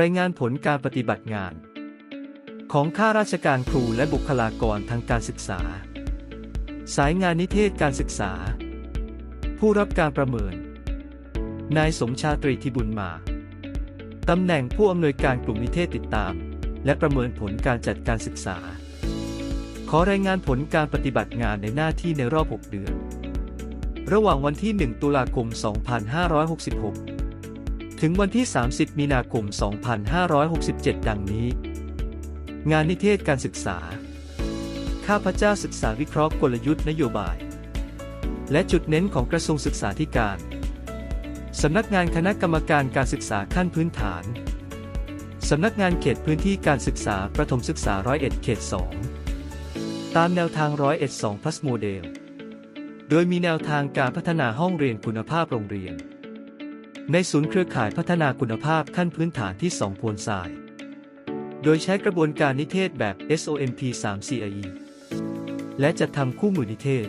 รายงานผลการปฏิบัติงาน ของข้าราชการครูและบุคลากรทางการศึกษา สายงานนิเทศการศึกษา ผู้รับการประเมิน นายสมชาตรีทิบุญมาตำแหน่งผู้อำนวยการกลุ่มนิเทศติดตาม และประเมินผลการจัดการศึกษา ขอรายงานผลการปฏิบัติงานในหน้าที่ในรอบ 6 เดือน ระหว่างวันที่ 1 ตุลาคม 2566 ถึงวันที่ 30 มีนาคม 2567 ดังนี้ งานนิเทศการศึกษา ข้าพเจ้าศึกษาวิเคราะห์กลยุทธ์นโยบาย และจุดเน้นของกระทรวงศึกษาธิการ สำนักงานคณะกรรมการการศึกษาขั้นพื้นฐาน สำนักงานเขตพื้นที่การศึกษาประถมศึกษาร้อยเอ็ดเขต 2 ตามแนวทางร้อยเอ็ด2 plus โมเดล โดยมีแนวทางการพัฒนาห้องเรียนคุณภาพโรงเรียน ในศูนย์เครือข่ายพัฒนาคุณภาพขั้นพื้นฐานที่ 2 โพนทราย โดยใช้กระบวนการนิเทศแบบ SOMP 3 CIE และจัดทำคู่มือนิเทศ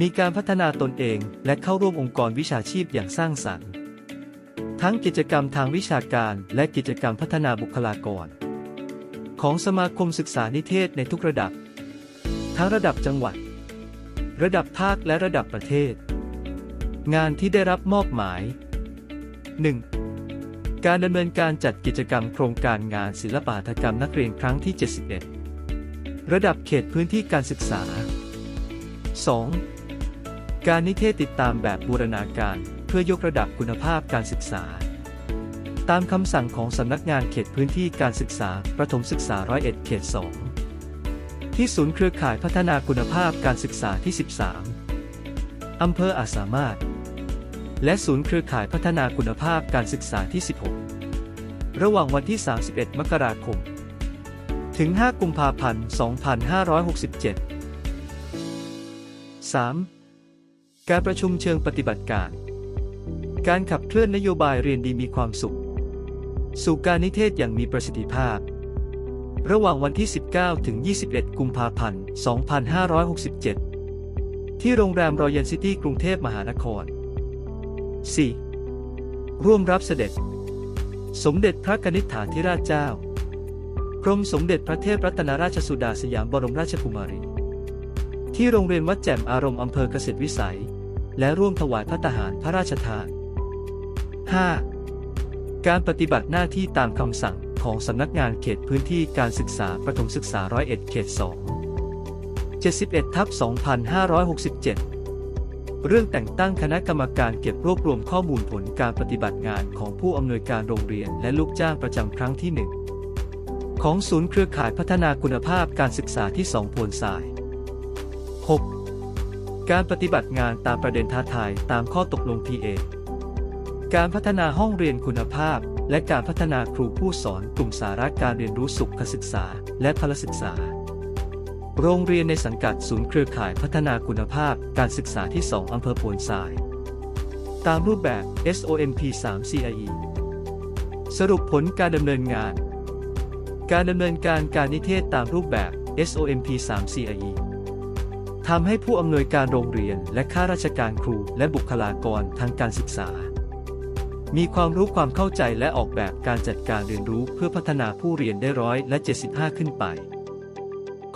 มีการพัฒนาตนเองและเข้าร่วมองค์กรวิชาชีพอย่างสร้างสรรค์ ทั้งกิจกรรมทางวิชาการและกิจกรรมพัฒนาบุคลากร ของสมาคมศึกษานิเทศในทุกระดับ ทั้งระดับจังหวัด ระดับภาคและระดับประเทศ งานที่ได้รับมอบหมาย 1. การดำเนินการจัดกิจกรรมโครงการงานศิลปหัตถกรรมนักเรียนครั้งที่ 71 ระดับเขตพื้นที่การศึกษา 2. การนิเทศติดตามแบบบูรณาการเพื่อยกระดับคุณภาพการศึกษา ตามคำสั่งของสำนักงานเขตพื้นที่การศึกษา ประถมศึกษาร้อยเอ็ดเขต 2 ที่ศูนย์เครือข่ายพัฒนาคุณภาพการศึกษาที่ 13 อำเภออาจสามารถ และศูนย์เครือข่ายพัฒนาคุณภาพการศึกษาที่ 16 ระหว่างวันที่ 31 มกราคม ถึง 5 กุมภาพันธ์ 2567 3. การประชุมเชิงปฏิบัติการ การขับเคลื่อนนโยบายเรียนดีมีความสุข สู่การนิเทศอย่างมีประสิทธิภาพ ระหว่างวันที่ 19 ถึง 21 กุมภาพันธ์ 2567 ที่โรงแรมรอยัลซิตี้กรุงเทพมหานคร 4. ร่วมรับเสด็จ สมเด็จพระกนิษฐาธิราชเจ้ากรมสมเด็จพระเทพรัตนราชสุดาสยามบรมราชกุมารี ที่โรงเรียนวัดแจ่มอารมณ์อำเภอเกษตรวิสัย และร่วมถวายพระทหารพระราชทาน 5. การปฏิบัติหน้าที่ตามคำสั่งของสำนักงานเขตพื้นที่การศึกษาประถมศึกษาร้อยเอ็ดเขต 2 71ทับ2567 เรื่องแต่งตั้งคณะกรรมการเก็บรวบรวมข้อมูลผลการปฏิบัติงานของผู้อำนวยการโรงเรียนและลูกจ้างประจำครั้งที่ 1 ของศูนย์เครือข่ายพัฒนาคุณภาพการศึกษาที่ 2 โพนทราย 6. การปฏิบัติงานตามประเด็นท้าทายตามข้อตกลง TA การพัฒนาห้องเรียนคุณภาพ และการพัฒนาครูผู้สอนกลุ่มสาระการเรียนรู้สุขศึกษา และพลศึกษา โรงเรียนในสังกัดศูนย์เครือข่ายพัฒนาคุณภาพการศึกษาที่ 2 อำเภอโพนทราย ตามรูปแบบ SOMP 3 CIE สรุปผลการดำเนินงาน การดำเนินการการนิเทศตามรูปแบบ SOMP 3 CIE ทำให้ผู้อำนวยการโรงเรียนและข้าราชการครูและบุคลากรทางการศึกษา มีความรู้ความเข้าใจและออกแบบการจัดการเรียนรู้เพื่อพัฒนาผู้เรียนได้ร้อยและ75 ขึ้นไป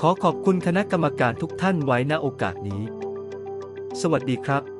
ขอขอบคุณคณะกรรมการทุกท่านไว้ณโอกาสนี้ สวัสดีครับ